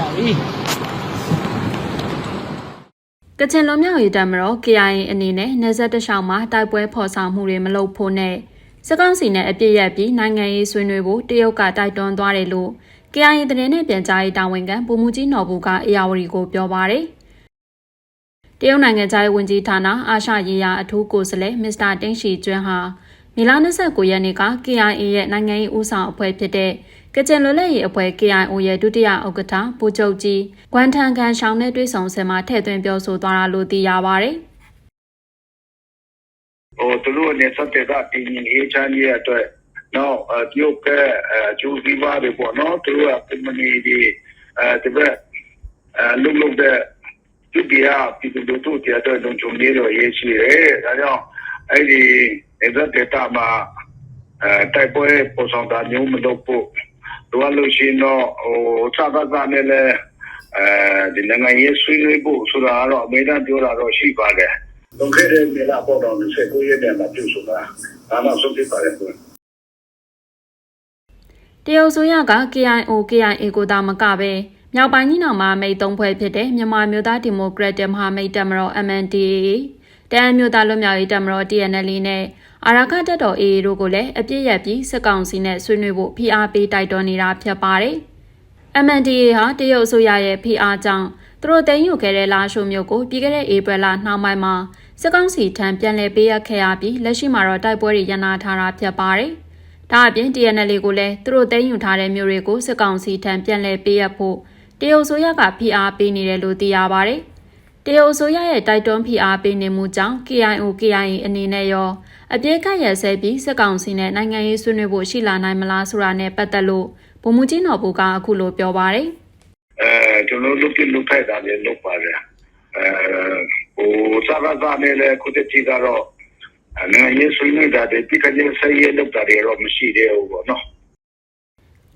ရပြီကချင်လွန်မြောက်ရေးတပ်မတော် KIA အနေနဲ့နေဆက်တလျှောက်မှာတိုက်ပွဲဖော်ဆောင်မှုတွေမလုပ်ဖို့နဲ့စကောင်းစီနဲ့အပြစ်ရက်ပြီးနိုင်ငံရေးဆွေးနွေးဖို့တရုတ်ကတိုက်တွန်းသွားတယ်လို့ KIA သတင်းနဲ့ပြန်ကြားရေးတာဝန်ခံဗိုလ်မှူးကြီးနော်ဘူးကအေယာဝတီကိုပြောပါရယ်တရုတ်နိုင်ငံသားရေးဝန်ကြီးဌာနအာရှရေးရာအထူးကိုယ်စားလှယ်မစ္စတာတင်းရှီကျွန်းဟာ မီလာ29ရက်နေ့က KIA ရဲ့နိုင်ငံရေးဦးဆောင်အဖွဲ့ဖြစ်တဲ့ကချင်လွတ်လပ်ရေးအဖွဲ့ KIO ရဲ့ဒုတိယဥက္ကဋ္ဌဗိုလ်ချုပ်ကြီးဂွမ်ထန်ကန်ရှောင်းနဲ့တွေ့ဆုံစင်မှာထည့်သွင်းပြောဆိုသွားတာလို့သိရပါဗျ။ဟိုသူတို့နဲ့ဆက်တဲ့ကတည်ငြိမ်အေးချမ်းရေးအတွက်တော့အကျိုးကဲအကျိုးစီးပွားတွေပေါ့နော်သူတို့ကကွန်မြူနီတီအဲဒီဘက်အလုံလုံတဲ့ဒီပြာပြည်သူတို့တို့တဲ့တော့လုံခြုံရေးတော့ရေးရှိတယ်ဒါကြောင့်အဲ့ဒီ exact data မှာအဲတိုက်ပွဲပေါ်ဆောင်တာမျိုးမလုပ်ဖို့လိုလို့ရှိရင်တော့ဟိုစကားစနဲ့လည်းအဲဒီနိုင်ငံရေးဆွေးနွေးဖို့ဆိုတာတော့အမေရိကန်ပြောတာတော့ရှိပါတယ်။လွန်ခဲ့တဲ့မြေလာပေါ်တော့29ရက်နေ့မှာပြုစုတာ။ဒါမှဆုံးဖြတ်ပါတယ်ကွ။တရုတ်ဆိုရက KIO KIA ကိုသာမကပဲမြောက်ပိုင်းညီနောင်မဟာမိတ်သုံးဖွဲ့ဖြစ်တဲ့မြန်မာမျိုးသားဒီမိုကရက်တစ်မဟာမိတ်တပ်မတော် MNDAA တအန်းမျိုးသားလွတ်မြောက်ရေးတပ်မတော် TNL နဲ့ အာရခတပ်တော် AA တို့ကိုလည်းအပြစ်ရက်ပြီးစစ်ကောင်စီနဲ့ဆွေးနွေးဖို့ဖိအားပေးတိုက်တွန်းနေတာဖြစ်ပါတယ်။ MNDAA ဟာတရုတ်အစိုးရရဲ့ဖိအားကြောင့်သူတို့သိမ်းယူခဲ့တဲ့လာရှိုမျိုးကိုပြီးခဲ့တဲ့ဧပြီလနှောင်းပိုင်းမှာစစ်ကောင်စီထံပြန်လည်ပေးအပ်ခဲ့ရပြီးလက်ရှိမှာတော့တိုက်ပွဲတွေရန်နာထားတာဖြစ်ပါတယ်။ဒါအပြင် TNL ကိုလည်းသူတို့သိမ်းယူထားတဲ့မျိုးတွေကိုစစ်ကောင်စီထံပြန်လည်ပေးအပ်ဖို့တရုတ်ဆိုရကဖိအားပေးနေတယ်လို့သိရပါတယ်။ တရုတ်ဆိုရရဲ့တိုက်တွန်းဖိအားပေးနေမှုကြောင့် KIO KIA အနေနဲ့ရောအပြည့်ကရဆဲပြီးစစ်ကောင်စီနဲ့နိုင်ငံရေးဆွေးနွေးဖို့ရှိလာနိုင်မလားဆိုတာနဲ့ပတ်သက်လို့ဗိုလ်မှူးကြီးနော်ဘူကအခုလိုပြောပါတယ်။အဲကျွန်တော်တို့ပြလုပ်ထိုက်တာလည်းလုပ်ပါလေအဲဟိုစကားစနဲ့လည်းခုတည်းကြီးကတော့နိုင်ငံရေးဆွေးနွေးတာတွေပြည်ကချင်းဆက်ရေးလုပ်တာတွေတော့မရှိသေးဘူးပေါ့နော်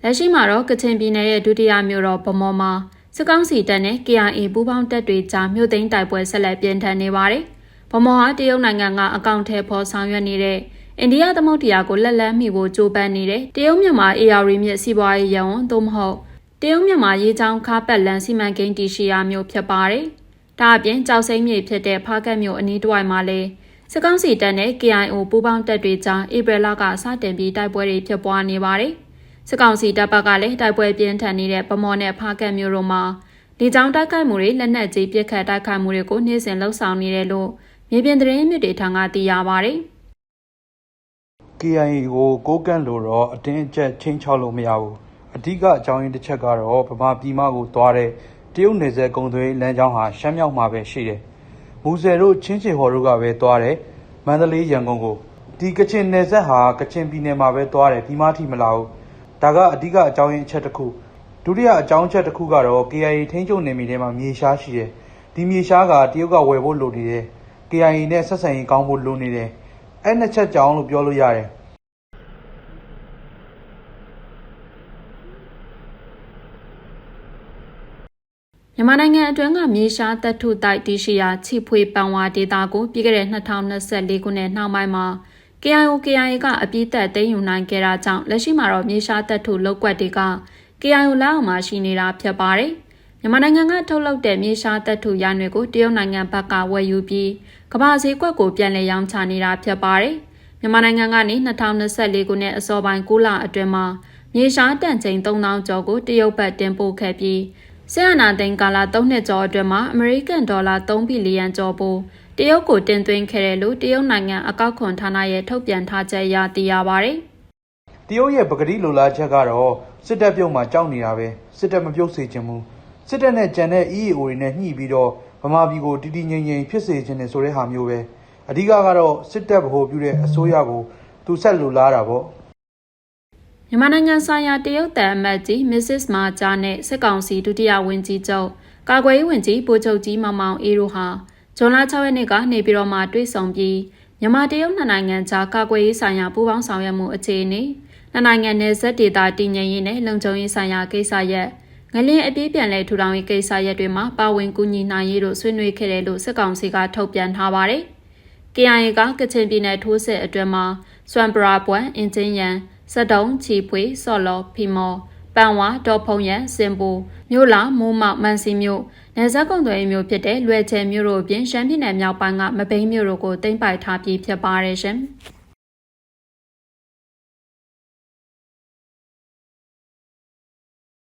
လက်ရှိမှာတော့ကချင်ပြည်နယ်ရဲ့ဒုတိယမြို့တော်ဗမော်မှာ စစ်ကောင်စီတပ်နဲ့ KIA ပူးပေါင်းတပ်တွေကြားမြို့သိမ်းတိုက်ပွဲဆက်လက်ပြင်းထန်နေပါတယ်။ဗမော်ဟာတရုတ်နိုင်ငံကအကောင့်ထဲပေါ်ဆောင်ရွက်နေတဲ့အိန္ဒိယသမုဒ္ဒရာကိုလက်လန်းမိဖို့ကြိုးပမ်းနေတဲ့တရုတ်မြန်မာ AR မြစ်စီးပွားရေးရဝန်သို့မဟုတ်တရုတ်မြန်မာရေချောင်းခါပတ်လန်စီမံကိန်းတည်ရှိရာမျိုးဖြစ်ပါတယ်။ဒါအပြင်ကြောက်စိမ့်မြေဖြစ်တဲ့ဖားကတ်မြို့အနီးတစ်ဝိုက်မှာလည်းစစ်ကောင်စီတပ်နဲ့ KIO ပူးပေါင်းတပ်တွေကြားဧပြီလကစတင်ပြီးတိုက်ပွဲတွေဖြစ်ပွားနေပါတယ်။ စစ်ကောင်စီတပ်ဘက်ကလည်းတိုက်ပွဲပြင်းထန်နေတဲ့ဗမော်နဲ့ဖားကတ်မြို့တို့မှာလေကြောင်းတိုက်ခိုက်မှုတွေလက်နက်ကြီးပစ်ခတ်တိုက်ခိုက်မှုတွေကိုနေ့စဉ်လှုပ်ဆောင်နေတယ်လို့မြေပြင်သတင်းမြစ်တွေထံကသိရပါတယ်။ KIA ကိုကိုးကန့်လို့တော့အတင်းအကျပ်ချင်းချောက်လို့မရဘူးအဓိကအကြောင်းရင်းတစ်ချက်ကတော့ဗမာပြည်မကိုသွားတဲ့တရုတ်နယ်စပ်ကုံသွေးလမ်းကြောင်းဟာရှမ်းမြောက်မှာပဲရှိတယ်မူဆယ်တို့ချင်းချေဟော်တို့ကပဲသွားတယ်မန္တလေးရန်ကုန်ကိုဒီကချင်နယ်စပ်ဟာကချင်ပြည်နယ်မှာပဲသွားတယ်ဒီမထိမလာဘူး ဒါကအဓိကအကြောင်းရင်းအချက်တစ်ခုဒုတိယအကြောင်းချက်တစ်ခုကတော့ KIA ထိန်းချုပ်နယ်မြေထဲမှာမြေရှားရှိတယ်ဒီမြေရှားကတရုတ်ကဝယ်ဖို့လိုနေတယ် KIA နဲ့ဆက်ဆံရေးကောင်းဖို့လိုနေတယ်အဲ့နှစ်ချက်ကြောင်းလို့ပြောလို့ရတယ်မြန်မာနိုင်ငံအတွင်းကမြေရှားတပ်ထုတိုက်တရှိရာချိဖွေပန်ဝါဒေတာကိုပြီးခဲ့တဲ့2024ခုနှစ်နှောင်းပိုင်းမှာ KIO KIA ကအပြစ်သက်သိမ်းယူနိုင်ခဲ့တာကြောင့်လက်ရှိမှာတော့မြေရှားတပ်ထုလောက်ကွက်တွေက KIO လက်အောက်မှာရှိနေတာဖြစ်ပါတယ်။မြန်မာနိုင်ငံကထုတ်လုပ်တဲ့မြေရှားတပ်ထုရိုင်းတွေကိုတရုတ်နိုင်ငံဘက်ကဝယ်ယူပြီးကမ္ဘာစည်းကွက်ကိုပြန်လည်ရောင်းချနေတာဖြစ်ပါတယ်။မြန်မာနိုင်ငံကနေ2024ခုနှစ်အစောပိုင်း6လအတွင်းမှာမြေရှားတန်ချိန်3000ကျော်ကိုတရုတ်ဘက်တင်ပို့ခဲ့ပြီးဆရာနာသိန်းကာလ3နှစ်ကျော်အတွင်းမှာအမေရိကန်ဒေါ်လာ3ဘီလီယံကျော်ပို့ တရုတ်ကိုတင်သွင်းခဲ့တယ်လို့တရုတ်နိုင်ငံအကောက်ခွန်ဌာနရဲ့ထုတ်ပြန်ထားချက်အရသိရပါဗျ။တရုတ်ရဲ့ပကတိလိုလားချက်ကတော့စစ်တပ်ပြုတ်မှာကြောက်နေတာပဲစစ်တပ်မပြုတ်စေချင်ဘူးစစ်တပ်နဲ့ကြံတဲ့ EAO တွေနဲ့ညှိပြီးတော့ဗမာပြည်ကိုတည်တည်ငြိမ်ငြိမ်ဖြစ်စေချင်တယ်ဆိုတဲ့ဟာမျိုးပဲအဓိကကတော့စစ်တပ်ဗဟိုပြုတဲ့အစိုးရကိုသူဆက်လိုလားတာပေါ့မြန်မာနိုင်ငံဆိုင်ရာတရုတ်တန်အမတ်ကြီး Mrs. Ma ဂျာနဲ့စစ်ကောင်စီဒုတိယဝန်ကြီးချုပ်ကာကွယ်ရေးဝန်ကြီးဗိုလ်ချုပ်ကြီးမောင်မောင်အေးတို့ဟာ ဇွန်လ6ရက်နေ့ကနေပြည်တော်မှာတွေ့ဆုံပြီးမြန်မာတရုတ်နှစ်နိုင်ငံကြားကာကွယ်ရေးဆိုင်ရာပူးပေါင်းဆောင်ရွက်မှုအခြေအနေနှစ်နိုင်ငံနယ်စပ်ဒေသတည်ငြိမ်ရေးနဲ့လုံခြုံရေးဆိုင်ရာကိစ္စရပ်ငလင်းအပြည့်ပြန်လဲထူထောင်ရေးကိစ္စရပ်တွေမှာပါဝင်ကူညီနိုင်ရေးတို့ဆွေးနွေးခဲ့တယ်လို့စစ်ကောင်စီကထုတ်ပြန်ထားပါတယ်။ KIA ကကချင်ပြည်နယ်ထိုးစစ်အတွင်းမှာစွမ်ပရာပွမ်အင်ဂျင်ယန်စက်တုံးချီဖွေစော်လော်ဖီမော် ပန်ဝါဒေါ်ဖုံရန်စင်ပူမြို့လာမိုးမောက်မန်စီမြို့နယ်စပ်ကုံသွယ်မြို့ဖြစ်တဲ့လွယ်ချယ်မြို့တို့အပြင်ရှမ်းပြည်နယ်မြောက်ပိုင်းကမဘိန်းမြို့တို့ကိုတင်ပိုက်ထားပြီးဖြစ်ပါတယ်ရှင်။